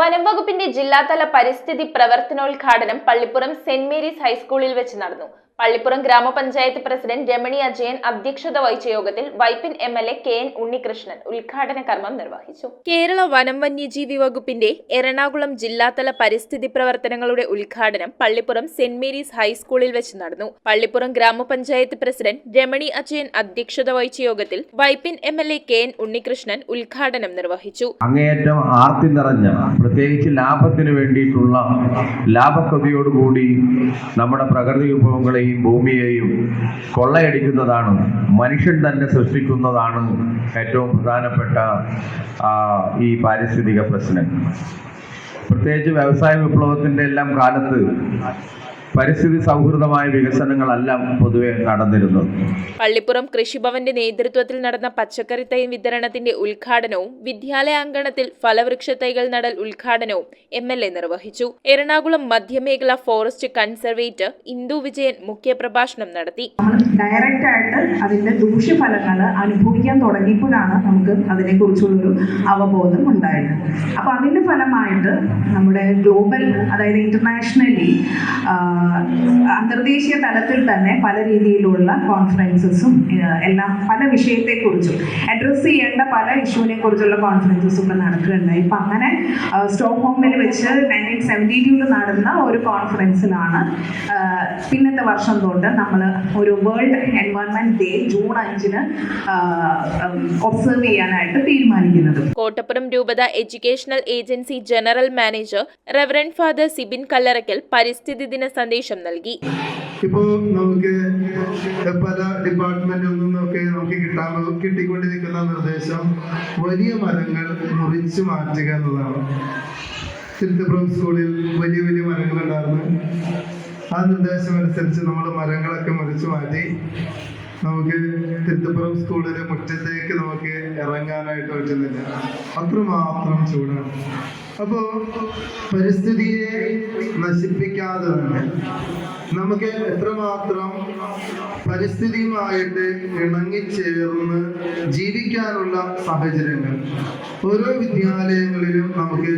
വനം വകുപ്പിന്റെ ജില്ലാതല പരിസ്ഥിതി പ്രവർത്തനോദ്ഘാടനം പള്ളിപ്പുറം സെന്റ് മേരീസ് ഹൈസ്കൂളിൽ വെച്ച് നടന്നു. പള്ളിപ്പുറം ഗ്രാമപഞ്ചായത്ത് പ്രസിഡന്റ് രമണി അജയൻ അധ്യക്ഷത വഹിച്ച യോഗത്തിൽ Vypin M L A K N Unnikrishnan ഉദ്ഘാടന കർമ്മം നിർവഹിച്ചു. കേരള വനം വന്യജീവി വകുപ്പിന്റെ എറണാകുളം ജില്ലാതല പരിസ്ഥിതി പ്രവർത്തനങ്ങളുടെ ഉദ്ഘാടനം പള്ളിപ്പുറം സെന്റ് മേരീസ് ഹൈസ്കൂളിൽ വെച്ച് നടന്നു. പള്ളിപ്പുറം ഗ്രാമപഞ്ചായത്ത് പ്രസിഡന്റ് രമണി അജയൻ അധ്യക്ഷത വഹിച്ച യോഗത്തിൽ Vypin M L A K N Unnikrishnan ഉദ്ഘാടനം നിർവഹിച്ചു. അങ്ങേയറ്റം ആർത്തി നിറഞ്ഞ പ്രത്യേകിച്ച് ലാഭത്തിന് വേണ്ടിയിട്ടുള്ള ലാഭക്കൊതിയോടുകൂടി നമ്മുടെ പ്രകൃതി വിഭവങ്ങളെയും ഭൂമിയെയും കൊള്ളയടിക്കുന്നതാണ് മനുഷ്യൻ തന്നെ സൃഷ്ടിക്കുന്നതാണ് ഏറ്റവും പ്രധാനപ്പെട്ട ഈ പാരിസ്ഥിതിക പ്രശ്നം പ്രത്യേകിച്ച് വ്യവസായ വിപ്ലവത്തിന്റെ എല്ലാം കാലത്ത് പരിസ്ഥിതി സൗഹൃദമായ വികസനങ്ങളല്ല പൊതുവെ നടന്നിരുന്നത് പള്ളിപ്പുറം കൃഷിഭവന്റെ നേതൃത്വത്തിൽ നടന്ന പച്ചക്കറി തൈ വിതരണത്തിന്റെ ഉദ്ഘാടനവും വിദ്യാലയ അങ്കണത്തിൽ ഫലവൃക്ഷ തൈകൾ നടൽ ഉദ്ഘാടനവും എം എൽ എ നിർവഹിച്ചു. എറണാകുളം മധ്യമേഖല ഫോറസ്റ്റ് കൺസർവേറ്റർ ഇന്ദു വിജയൻ മുഖ്യപ്രഭാഷണം നടത്തി. ഡയറക്റ്റ് ആയിട്ട് അതിന്റെ ദൂഷ്യഫലങ്ങൾ അനുഭവിക്കാൻ തുടങ്ങിയപ്പോഴാണ് നമുക്ക് അതിനെക്കുറിച്ചുള്ളൊരു അവബോധം ഉണ്ടായത്. അപ്പോൾ അതിന്റെ ഫലമായിട്ട് നമ്മുടെ ഗ്ലോബൽ അതായത് ഇന്റർനാഷണലി അന്തർദേശീയ തലത്തിൽ തന്നെ പല രീതിയിലുള്ള കോൺഫറൻസസും എല്ലാം പല വിഷയത്തെക്കുറിച്ചും അഡ്രസ്സ് ചെയ്യേണ്ട പല ഇഷ്യൂവിനെ കുറിച്ചുള്ള കോൺഫറൻസസും ഒക്കെ നടക്കുകയുണ്ടായി ഇപ്പം അങ്ങനെ സ്റ്റോക്ക് ഹോമിൽ വെച്ച് നയന്റീൻ സെവന്റി ടൂവിൽ നടന്ന ഒരു കോൺഫറൻസിലാണ് പിന്നത്തെ വർഷം തൊട്ട് നമ്മൾ ഒരു വേൾഡ് എൻവയോൺമെന്റ് ഡേ ജൂൺ അഞ്ചിന് ഒബ്സർവ് ചെയ്യാനായിട്ട് തീരുമാനിക്കുന്നത്. കോട്ടപ്പുറം രൂപത educational agency general manager reverend father Sibin Kallarakkal പരിസ്ഥിതി ദിന നൽകി. ഇപ്പോൾ നമുക്ക് പല ഡിപ്പാർട്ട്മെന്റിൽ നിന്നൊക്കെ നമുക്ക് കിട്ടാൻ കിട്ടിക്കൊണ്ടിരിക്കുന്ന നിർദ്ദേശം വലിയ മരങ്ങൾ മുറിച്ചു മാറ്റുക എന്നതാണ്. തിരുത്തപ്പുറം സ്കൂളിൽ വലിയ വലിയ മരങ്ങൾ ഉണ്ടായിരുന്നു ആ നിർദ്ദേശം അനുസരിച്ച് നമ്മൾ മരങ്ങളൊക്കെ മുറിച്ചു മാറ്റി നമുക്ക് തിരുത്തപ്പുറം സ്കൂളിലെ മുറ്റത്തേക്ക് നമുക്ക് ഇറങ്ങാനായിട്ട് പറ്റുന്നില്ല. അത്രമാത്രം ചൂടാണ്. അപ്പോൾ പരിസ്ഥിതിയെ നശിപ്പിക്കാതെ തന്നെ നമുക്ക് എത്രമാത്രം പരിസ്ഥിതിയുമായിട്ട് ഇണങ്ങിച്ചേർന്ന് ജീവിക്കാനുള്ള സാഹചര്യങ്ങൾ. ഓരോ വിദ്യാലയങ്ങളിലും നമുക്ക്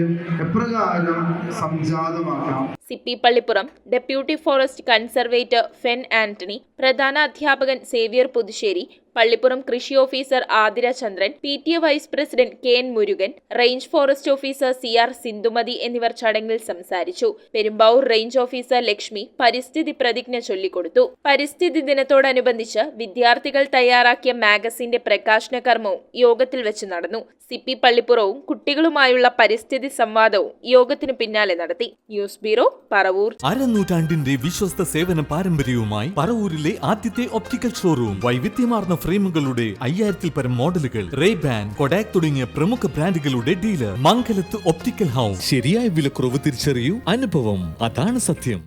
എപ്രകാരം സംജാതമാക്കാം? Sippy Pallippuram deputy forest conservator Fen Antony പ്രധാന അധ്യാപകൻ സേവ്യർ പുതുശ്ശേരി പള്ളിപ്പുറം കൃഷി officer Athira Chandran P T A vice president K N Murugan range forest officer C R Sindhumathi എന്നിവർ ചടങ്ങിൽ സംസാരിച്ചു. പെരുമ്പാവൂർ റേഞ്ച് ഓഫീസർ ലക്ഷ്മി പരിസ്ഥിതി പ്രതിജ്ഞ ചൊല്ലിക്കൊടുത്തു. പരിസ്ഥിതി ദിനത്തോടനുബന്ധിച്ച് വിദ്യാർത്ഥികൾ തയ്യാറാക്കിയ മാഗസിന്റെ പ്രകാശന കർമ്മവും യോഗത്തിൽ വെച്ച് നടന്നു. സിപ്പി പള്ളിപ്പുറവും കുട്ടികളുമായുള്ള പരിസ്ഥിതി സംവാദവും യോഗത്തിന് പിന്നാലെ നടത്തി. News bureau Paravur. അരനൂറ്റാണ്ടിന്റെ വിശ്വസ്ത സേവന പാരമ്പര്യവുമായി പറവൂരിലെ ആദ്യത്തെ ഒപ്റ്റിക്കൽ ഷോറൂം വൈവിധ്യമാർന്ന ഫ്രെയിമുകളുടെ അയ്യായിരത്തിൽ പരം മോഡലുകൾ റേ ബാൻ കൊഡാക് തുടങ്ങിയ പ്രമുഖ ബ്രാൻഡുകളുടെ ഡീലർ മംഗലത്ത് ഒപ്റ്റിക്കൽ ഹൗസ്. ശരിയായ വിലക്കുറവ് തിരിച്ചറിയൂ. അനുഭവം. അതാണ് സത്യം.